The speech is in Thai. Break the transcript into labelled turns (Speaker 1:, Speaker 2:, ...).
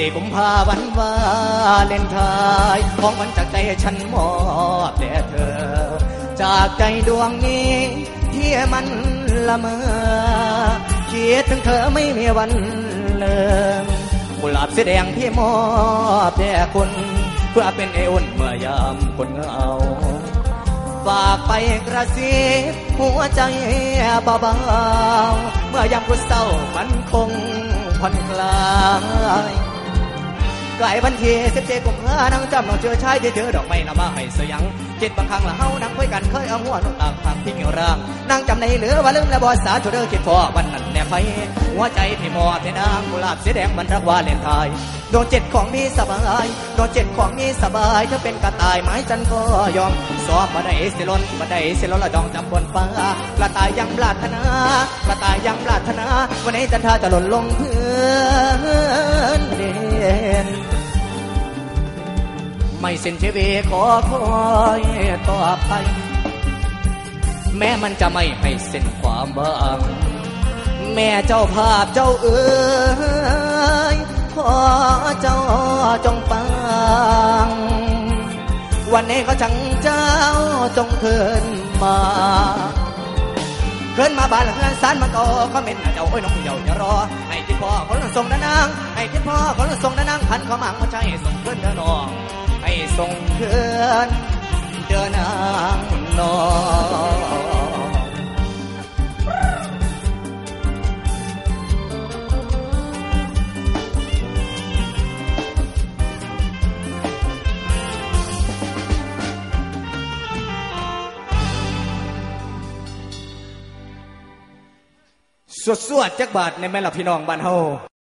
Speaker 1: สี่กุมภาวันวาเลนไทน์ของวันจากใจฉันมอบแด่เธอ จากใจดวงนี้ที่มันละเมอคิดถึงเธอไม่มีวันเลิมกุหลาบสีแดงที่มอบแด่คุณเพื่อเป็นเออุ่นเมื่อยามคนเงาฝากไปกระซิบหัวใจเบาๆเมื่อยามคุณเศร้ามันคงผ่อนคลาย ไกลบันทีสิบเจ็ดกุมภานั่งจำน้องเจอชายที่เจอดอกไม้ละมาให้เสียงจิตบางครั้งละเฮานั่งคุยกันเคยเอาหัวนกต่างทางทิ้งอยู่ร่างนั่งจำในเหลือว่าลืมและบอสาจุดเดอคิดพอวันนั้นแน่ไฟหัวใจที่มอที่นางกุหลาบสีแดงมันรักว่าเลนไทยโดนเจ็ดของมีสบายโดนเจ็ดของมีสบายถ้าเป็นกระต่ายไม้จันก็ยอมสอบมาได้สิลนมาได้สิลนละดองจำบนฟ้ากระต่ายยังปรารถนากระต่ายยังปรารถนาวันนี้จันทาจะหล่นลงพื้นเดิน ไม่สิ้นชีวิตขอคอยต่อไป แม้มันจะไม่ให้สิ้นความหวังแม่เจ้าภาพเจ้าเอ๋ยขอเจ้าจงปัง วันนี้ก็จังเจ้าจงเคินมาเคินมาบ้านเฮือนสารมันก็ก็เป็นเจ้าโอ้ยน้องเจ้าจะรอให้คิดพ่อคนส่งนานางให้คิดพ่อคนส่งนานางพันขอมังมาใจส่งเคินเดินน้อง ส่งเคือนเดินนางนอนสวดสวดจักบาทในแม่หลับพี่น้องบ้านเฮา